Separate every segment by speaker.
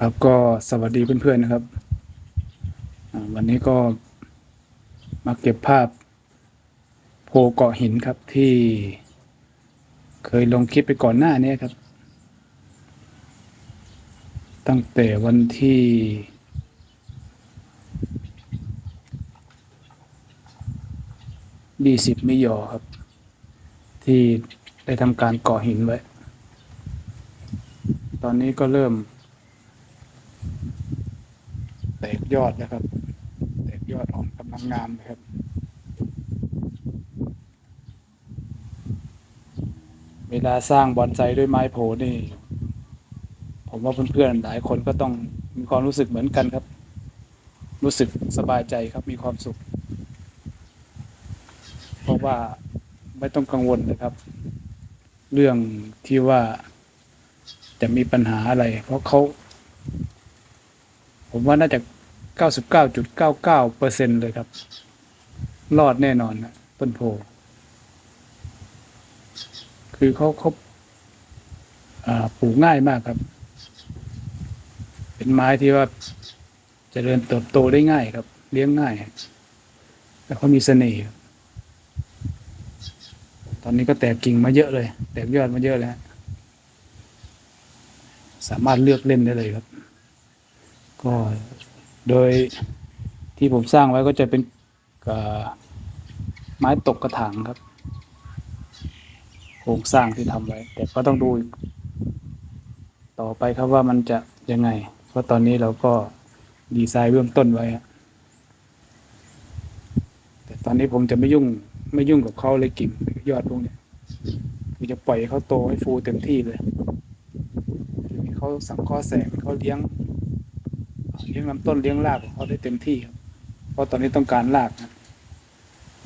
Speaker 1: ครับก็สวัสดีเพื่อนๆนะครับ วันนี้ก็มาเก็บภาพโพเกาะหินครับที่เคยลงคลิปไปก่อนหน้านี้ครับ ตั้งแต่วันที่ยี่สิบมิยอครับ ที่ได้ทำการเกาะหินไว้ ตอนนี้ก็เริ่ม แตกยอดนะครับ แตกยอดอ่อกกำลังงามนะครับเวลาสร้างบอนไซด้วยไม้โพนี่ ผมว่าเพื่อนๆหลายคนก็ต้องมีความรู้สึกเหมือนกันครับ รู้สึกสบายใจครับมีความสุข เพราะว่าไม่ต้องกังวลนะครับ เรื่องที่ว่าจะมีปัญหาอะไร เพราะเขา ผมว่าน่าจะ 99.99เปอร์เซ็นเลยครับ รอดแน่นอนนะต้นโพ คือเขาเขาอ่าปลูกง่ายมากครับ เป็นไม้ที่ว่าเจริญเติบโตได้ง่ายครับ เลี้ยงง่าย แล้วเขามีเสน่ห์ตอนนี้ก็แตกกิ่งมาเยอะเลย แตกยอดมาเยอะแล้ว สามารถเลือกเล่นได้เลยครับ ก็โดยที่ผมสร้างไว้ก็จะเป็นไม้ตกกระถางครับโครงสร้างที่ทำไว้ แต่ก็ต้องดูต่อไปครับว่ามันจะยังไง เพราะตอนนี้เราก็ดีไซน์เบื้องต้นไว้แต่ตอนนี้ผมจะไม่ยุ่งไม่ยุ่งกับเขาเลยกิ่งยอดพวกนี้คือจะปล่อยให้เขาโตให้ฟูเต็มที่เลยให้เขาสังเคราะห์แสงให้เขาเลี้ยง เลี้ยงลำต้นเลี้ยงรากของเขาได้เต็มที่ครับเพราะตอนนี้ต้องการรากนะ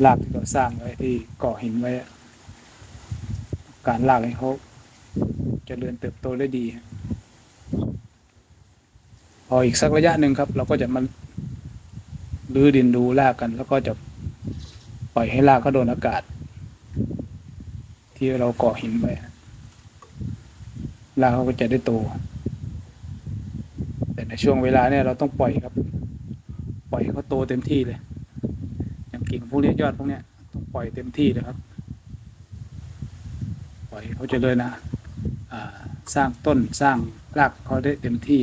Speaker 1: รากที่เราสร้างไว้ที่เกาะหินไว้ การรากให้เขาจเจริญเติบโตได้ดี พออีกสักระยะหนึ่งครับ เราก็จะมาลื้อดินดูรากกัน แล้วก็จะปล่อยให้รากเขาโดนอากาศ ที่เราเกาะหินไว้รากเขาก็จะได้โต แต่ในช่วงเวลาเนี่ยเราต้องปล่อยครับ ปล่อยเขาโตเต็มที่เลยอย่างกิ่งพวกนี้ยอดพวกเนี้ยต้องปล่อยเต็มที่เลยครับ ปล่อยเขาเจริญนะสร้างต้นสร้างรากเขาได้เต็มที่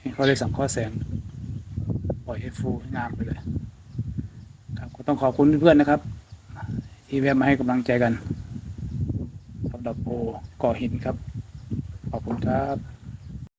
Speaker 1: ให้เขาได้สังเคราะห์แสง ปล่อยให้ฟูให้งามไปเลยครับก็ต้องขอบคุณเพื่อนๆนะครับ ที่แวะมาให้กำลังใจกันสำหรับโอก่อหินครับ ขอบคุณครับ